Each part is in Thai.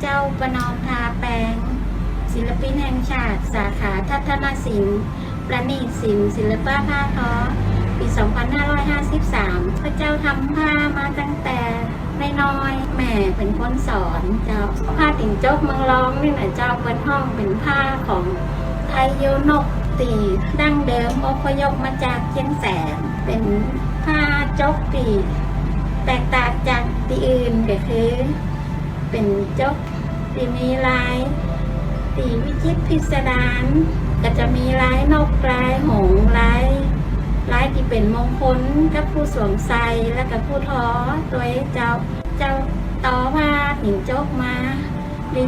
เจ้าประนอมทาแปลงศิลปินแห่งชาติ สาขาทัศนศิลป์ประณีตศิลป์ศิลปะผ้าทอปี 2553 พระเจ้าทำผ้ามาตั้งแต่ไม่น้อยแม่เป็นคนสอนเจ้าผ้าติ่งโจกมืองร้องนี่นะเจ้าเปิดห้องเป็นผ้าของไทยโยนกตีดั้งเดิมอพยพมาจากเชียงแสนเป็นผ้าโจกตีแตกต่างจากตีอื่นก็คือ เป็นโจก ตีมีลายตีวิจิตพิสดารก็จะมีลายนกลายหงลายลายที่เป็นมงคลกับผู้สวมใส่และกับผู้ท้อโดยเจ้าเจ้าต่อผ้าหนิงโจกมา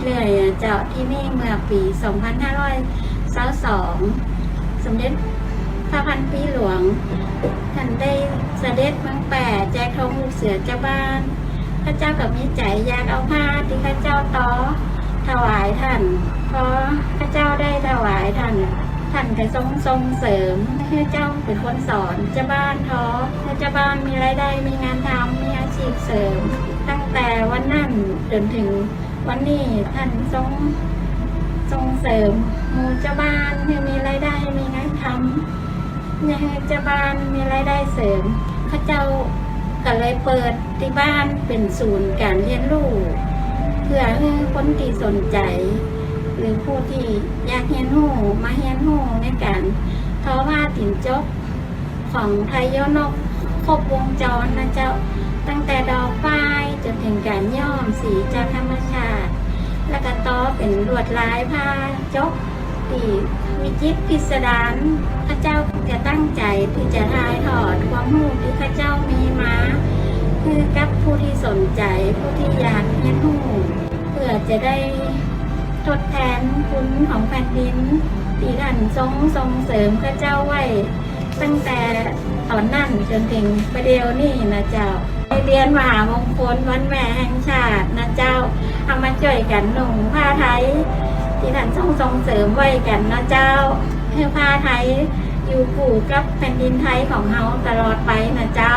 เรื่อยๆเจ้าที่นี่เมื่อปี 2522สมเด็จพระพันปีหลวงท่านได้เสด็จเมืองแปดแจกทองลูกเสือเจ้าบ้าน พระเจ้ากับมีใจอยากเอาผ้าที่ข้าเจ้าต่อถวายท่านเพราะข้าเจ้าได้ถวายท่านท่านก็ทรงทรงเสริมให้เจ้าเป็นคนสอนเจ้าบ้านท้อให้เจ้าบ้านมีรายได้มีงานทำมีอาชีพเสริม ตั้งแต่วันนั้นจนถึงวันนี้ท่านทรงทรงเสริมหมู่เจ้าบ้านให้มีรายได้มีงานทำให้เจ้าบ้านมีรายได้เสริมข้าเจ้า ก็เลยเปิดที่บ้านเป็นศูนย์การเรียนรู้เพื่อให้คนที่สนใจ หรือผู้ที่อยากเรียนรู้มาเรียนรู้ในการทอผ้าติ่นจกของไทยยนกครบวงจรนะเจ้าตั้งแต่ดอกฝ้ายจนถึงการย้อมสีจากธรรมชาติ แล้วก็ต่อเป็นลวดลายผ้าจกที่วิจิตรพิสดารพระเจ้าจะตั้งใจที่จะ ใจผู้ที่อยากเรียนรู้เพื่อจะได้ทดแทนคุณของแผ่นดินที่ท่านทรงส่งเสริมพระเจ้าไว้ ตั้งแต่ตอนนั้นจนถึงประเดี๋ยวนี้นะเจ้าในเดือนมหามงคลวันแม่แห่งชาตินะเจ้าเอามาช่วยกันหนุ่งผ้าไทยที่ท่านทรงส่งเสริมไว้กันนะเจ้าให้ผ้าไทยอยู่คู่กับแผ่นดินไทยของเฮาตลอดไปนะเจ้า